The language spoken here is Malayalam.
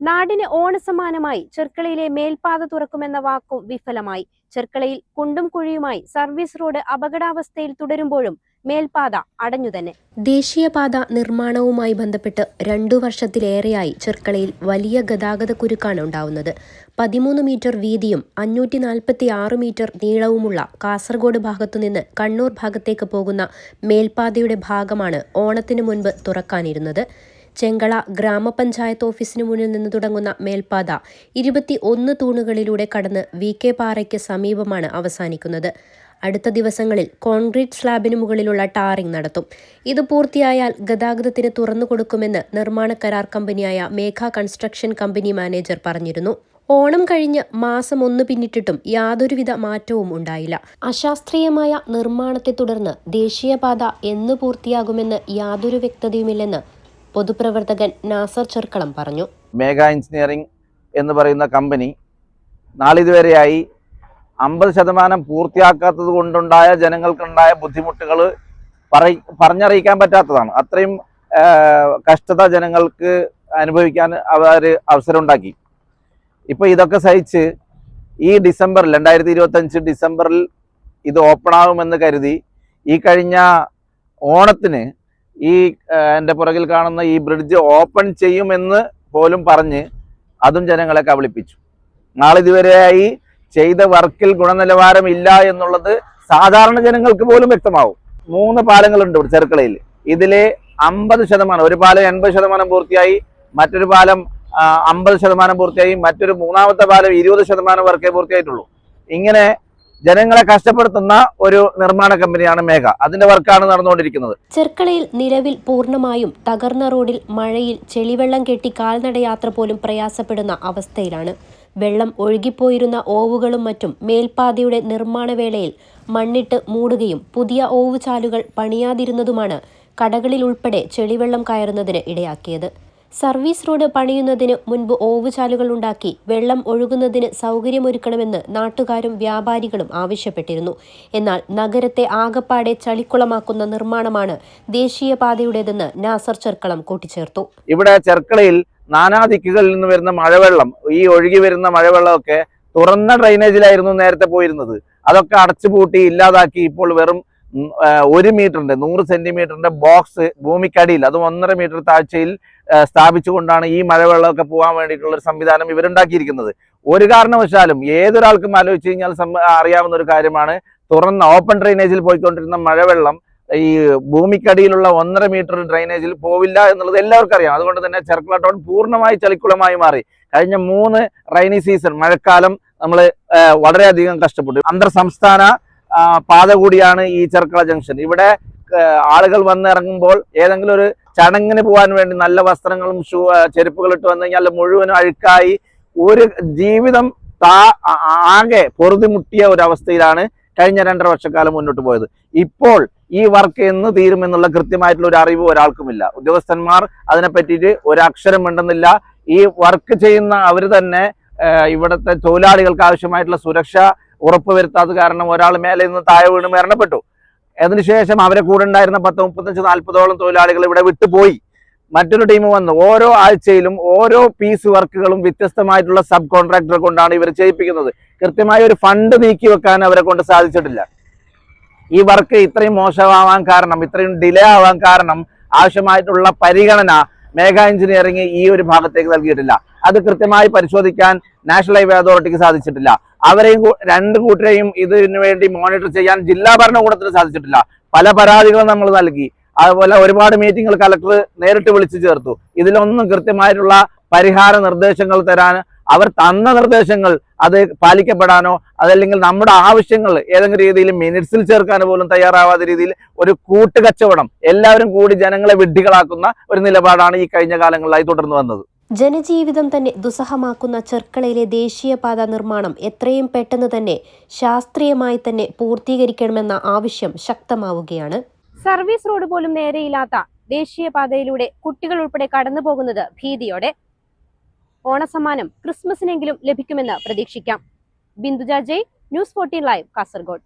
നാടിന് ഓണസമാനമായി ചെർക്കളയിലെ മേൽപാത തുറക്കുമെന്ന വാക്കും വിഫലമായി. ചെർക്കളയിൽ കുണ്ടും കുഴിയുമായി സർവീസ് റോഡ് അപകടാവസ്ഥയിൽ തുടരുമ്പോഴും മേൽപാത അടഞ്ഞു തന്നെ ദേശീയപാത നിർമ്മാണവുമായി ബന്ധപ്പെട്ട് രണ്ടു വർഷത്തിലേറെയായി ചെർക്കളയിൽ വലിയ ഗതാഗത കുരുക്കാണ് ഉണ്ടാവുന്നത്. പതിമൂന്ന് മീറ്റർ വീതിയും അഞ്ഞൂറ്റി നാൽപ്പത്തി ആറ് മീറ്റർ നീളവുമുള്ള കാസർഗോഡ് ഭാഗത്തുനിന്ന് കണ്ണൂർ ഭാഗത്തേക്ക് പോകുന്ന മേൽപാതയുടെ ഭാഗമാണ് ഓണത്തിന് മുൻപ് തുറക്കാനിരുന്നത്. ചെങ്കള ഗ്രാമപഞ്ചായത്ത് ഓഫീസിന് മുന്നിൽ നിന്ന് തുടങ്ങുന്ന മേൽപ്പാത ഇരുപത്തി ഒന്ന് തൂണുകളിലൂടെ കടന്ന് വി കെ പാറയ്ക്ക് സമീപമാണ് അവസാനിക്കുന്നത്. അടുത്ത ദിവസങ്ങളിൽ കോൺക്രീറ്റ് സ്ലാബിന് മുകളിലുള്ള ടാറിംഗ് നടത്തും. ഇത് പൂർത്തിയായാൽ ഗതാഗതത്തിന് തുറന്നു കൊടുക്കുമെന്ന് നിർമ്മാണ കരാർ കമ്പനിയായ മേഘ കൺസ്ട്രക്ഷൻ കമ്പനി മാനേജർ പറഞ്ഞിരുന്നു. ഓണം കഴിഞ്ഞ് മാസം ഒന്ന് പിന്നിട്ടിട്ടും യാതൊരുവിധ മാറ്റവും ഉണ്ടായില്ല. അശാസ്ത്രീയമായ നിർമ്മാണത്തെ തുടർന്ന് ദേശീയപാത എന്ന് പൂർത്തിയാകുമെന്ന് യാതൊരു വ്യക്തതയുമില്ലെന്ന് പൊതുപ്രവർത്തകൻ നാസർ ചെർക്കളം പറഞ്ഞു. മേഘ എഞ്ചിനീയറിംഗ് എന്ന് പറയുന്ന കമ്പനി നാളിതുവരെയായി അമ്പത് ശതമാനം പൂർത്തിയാക്കാത്തത് കൊണ്ടുണ്ടായ ജനങ്ങൾക്കുണ്ടായ ബുദ്ധിമുട്ടുകൾ പറ പറഞ്ഞറിയിക്കാൻ പറ്റാത്തതാണ്. അത്രയും കഷ്ടത ജനങ്ങൾക്ക് അനുഭവിക്കാൻ അവർ അവസരം ഉണ്ടാക്കി ഇപ്പൊ ഇതൊക്കെ സഹിച്ച് ഈ ഡിസംബറിൽ രണ്ടായിരത്തി ഇരുപത്തഞ്ച് ഡിസംബറിൽ ഇത് ഓപ്പൺ ആകുമെന്ന് കരുതി ഈ കഴിഞ്ഞ ഓണത്തിന് ഈ എന്റെ പുറകിൽ കാണുന്ന ഈ ബ്രിഡ്ജ് ഓപ്പൺ ചെയ്യുമെന്ന് പോലും പറഞ്ഞ് അതും ജനങ്ങളെ കബളിപ്പിച്ചു. നാളിതുവരെയായി ചെയ്ത വർക്കിൽ ഗുണനിലവാരം ഇല്ല എന്നുള്ളത് സാധാരണ ജനങ്ങൾക്ക് പോലും വ്യക്തമാവും. മൂന്ന് പാലങ്ങളുണ്ട് ഇവിടെ ചെറുക്കളയിൽ. ഇതിലെ അമ്പത് ശതമാനം ഒരു പാലം എൺപത് ശതമാനം പൂർത്തിയായി മറ്റൊരു പാലം അമ്പത് ശതമാനം പൂർത്തിയായി മറ്റൊരു മൂന്നാമത്തെ പാലം ഇരുപത് ശതമാനം വർക്കേ പൂർത്തിയായിട്ടുള്ളൂ. ഇങ്ങനെ ജനങ്ങളെ കഷ്ടപ്പെടുത്തുന്ന ഒരു നിർമ്മാണ കമ്പനിയാണ് മേഘ. അതിന്റെ വർക്കാണ് നടന്നുകൊണ്ടിരിക്കുന്നത്. ചെർക്കളയിൽ നിലവിൽ പൂർണമായും തകർന്ന റോഡിൽ മഴയിൽ ചെളിവെള്ളം കെട്ടി കാൽനടയാത്ര പോലും പ്രയാസപ്പെടുന്ന അവസ്ഥയിലാണ്. വെള്ളം ഒഴുകിപ്പോയിരുന്ന ഓവുകളും മറ്റും മേൽപ്പാതയുടെ നിർമ്മാണ വേളയിൽ മണ്ണിട്ട് മൂടുകയും പുതിയ ഓവുചാലുകൾ പണിയാതിരുന്നതുമാണ് കടകളിൽ ഉൾപ്പെടെ ചെളിവെള്ളം കയറുന്നതിന് ഇടയാക്കിയത്. സർവീസ് റോഡ് പണിയുന്നതിന് മുൻപ് ഓവുചാലുകൾ ഉണ്ടാക്കി വെള്ളം ഒഴുകുന്നതിന് സൗകര്യമൊരുക്കണമെന്ന് നാട്ടുകാരും വ്യാപാരികളും ആവശ്യപ്പെട്ടിരുന്നു. എന്നാൽ നഗരത്തെ ആകപ്പാടെ ചളിക്കുളമാക്കുന്ന നിർമ്മാണമാണ് ദേശീയപാതയുടേതെന്ന് നാസർ ചെർക്കളം കൂട്ടിച്ചേർത്തു. ഇവിടെ ചെർക്കളയിൽ നാനാ ദിക്കുകളിൽ നിന്ന് വരുന്ന മഴവെള്ളം ഈ ഒഴുകി വരുന്ന മഴവെള്ളമൊക്കെ തുറന്ന ഡ്രൈനേജിലായിരുന്നു നേരത്തെ പോയിരുന്നത്. അതൊക്കെ അടച്ചുപൂട്ടി ഇല്ലാതാക്കി ഇപ്പോൾ വെറും ഒരു മീറ്ററിന്റെ നൂറ് സെന്റിമീറ്ററിന്റെ ബോക്സ് ഭൂമിക്കടിയിൽ അതും ഒന്നര മീറ്റർ താഴ്ചയിൽ സ്ഥാപിച്ചുകൊണ്ടാണ് ഈ മഴവെള്ളമൊക്കെ പോകാൻ വേണ്ടിയിട്ടുള്ള ഒരു സംവിധാനം ഇവരുണ്ടാക്കിയിരിക്കുന്നത്. ഒരു കാരണവശാലും ഏതൊരാൾക്കും ആലോചിച്ച് കഴിഞ്ഞാൽ അറിയാവുന്ന ഒരു കാര്യമാണ് തുറന്ന ഓപ്പൺ ഡ്രൈനേജിൽ പോയിക്കൊണ്ടിരുന്ന മഴവെള്ളം ഈ ഭൂമിക്കടിയിലുള്ള ഒന്നര മീറ്റർ ഡ്രൈനേജിൽ പോവില്ല എന്നുള്ളത് എല്ലാവർക്കും അറിയാം. അതുകൊണ്ട് തന്നെ ചെർക്കള ടൗൺ പൂർണമായി ചളിക്കുളമായി മാറി. കഴിഞ്ഞ മൂന്ന് റൈനി സീസൺ മഴക്കാലം നമ്മൾ വളരെയധികം കഷ്ടപ്പെട്ടു. അന്തർ സംസ്ഥാന പാത കൂടിയാണ് ഈ ചെർക്കള ജംഗ്ഷൻ. ഇവിടെ ആളുകൾ വന്നിറങ്ങുമ്പോൾ ഏതെങ്കിലും ഒരു ചടങ്ങിന് പോകാൻ വേണ്ടി നല്ല വസ്ത്രങ്ങളും ഷൂ ചെരുപ്പുകൾ ഇട്ട് വന്നു കഴിഞ്ഞാൽ മുഴുവനും അഴുക്കായി ഒരു ജീവിതം താ ആകെ പൊറുതിമുട്ടിയ ഒരു അവസ്ഥയിലാണ് കഴിഞ്ഞ രണ്ടര വർഷക്കാലം മുന്നോട്ട് പോയത്. ഇപ്പോൾ ഈ വർക്ക് എന്ന് തീരുമെന്നുള്ള കൃത്യമായിട്ടുള്ള ഒരു അറിവ് ഒരാൾക്കുമില്ല. ഉദ്യോഗസ്ഥന്മാർ അതിനെ പറ്റിയിട്ട് ഒരക്ഷരം അക്ഷരം മിണ്ടുന്നില്ല. ഈ വർക്ക് ചെയ്യുന്ന അവർ തന്നെ ഇവിടുത്തെ തൊഴിലാളികൾക്ക് ആവശ്യമായിട്ടുള്ള സുരക്ഷ ഉറപ്പുവരുത്താത്തത് കാരണം ഒരാൾ മേലെ നിന്ന് താഴെ വീണ് മരണപ്പെട്ടു. അതിനുശേഷം അവരെ കൂടെ ഉണ്ടായിരുന്ന പത്ത് മുപ്പത്തഞ്ച് നാൽപ്പതോളം തൊഴിലാളികൾ ഇവിടെ വിട്ടുപോയി. മറ്റൊരു ടീം വന്നു. ഓരോ ആഴ്ചയിലും ഓരോ പീസ് വർക്കുകളും വ്യത്യസ്തമായിട്ടുള്ള സബ് കോൺട്രാക്ടറെ കൊണ്ടാണ് ഇവർ ചെയ്യിപ്പിക്കുന്നത്. കൃത്യമായ ഒരു ഫണ്ട് നീക്കി വെക്കാൻ അവരെ കൊണ്ട് സാധിച്ചിട്ടില്ല. ഈ വർക്ക് ഇത്രയും മോശമാവാൻ കാരണം ഇത്രയും ഡിലേ ആവാൻ കാരണം ആവശ്യമായിട്ടുള്ള പരിഗണന മേഘ എഞ്ചിനീയറിംഗ് ഈ ഒരു ഭാഗത്തേക്ക് നൽകിയിട്ടില്ല. അത് കൃത്യമായി പരിശോധിക്കാൻ നാഷണൽ ഹൈവേ അതോറിറ്റിക്ക് സാധിച്ചിട്ടില്ല. അവരെയും രണ്ട് കൂട്ടരെയും ഇതിനു വേണ്ടി മോണിറ്റർ ചെയ്യാൻ ജില്ലാ ഭരണകൂടത്തിന് സാധിച്ചിട്ടില്ല. പല പരാതികളും നമ്മൾ നൽകി. അതുപോലെ ഒരുപാട് മീറ്റിംഗുകൾ കലക്ടർ നേരിട്ട് വിളിച്ചു ചേർത്തു. ഇതിലൊന്നും കൃത്യമായിട്ടുള്ള പരിഹാര നിർദ്ദേശങ്ങൾ തരാൻ അവർ തന്ന നിർദ്ദേശങ്ങൾ അത് പാലിക്കപ്പെടാനോ അതല്ലെങ്കിൽ നമ്മുടെ ആവശ്യങ്ങൾ ഏതെങ്കിലും രീതിയിൽ മിനിറ്റ്സിൽ ചേർക്കാൻ പോലും തയ്യാറാവാത്ത രീതിയിൽ ഒരു കൂട്ടുകച്ചവടം എല്ലാവരും കൂടി ജനങ്ങളെ വിഡ്ഢികളാക്കുന്ന ഒരു നിലപാടാണ് ഈ കഴിഞ്ഞ കാലങ്ങളിലായി തുടർന്നു വന്നത്. ജനജീവിതം തന്നെ ദുസ്സഹമാക്കുന്ന ചെർക്കളയിലെ ദേശീയപാത നിർമ്മാണം എത്രയും പെട്ടെന്ന് തന്നെ ശാസ്ത്രീയമായി തന്നെ പൂർത്തീകരിക്കണമെന്ന ആവശ്യം ശക്തമാവുകയാണ്. സർവീസ് റോഡ് പോലും നേരെയില്ലാത്ത ദേശീയപാതയിലൂടെ കുട്ടികൾ ഉൾപ്പെടെ കടന്നു പോകുന്നത് ഭീതിയോടെ. ഓണസമ്മാനം ക്രിസ്മസിനെങ്കിലും ലഭിക്കുമെന്ന് പ്രതീക്ഷിക്കാം. Binduja Jai news fourteen live Kasaragod.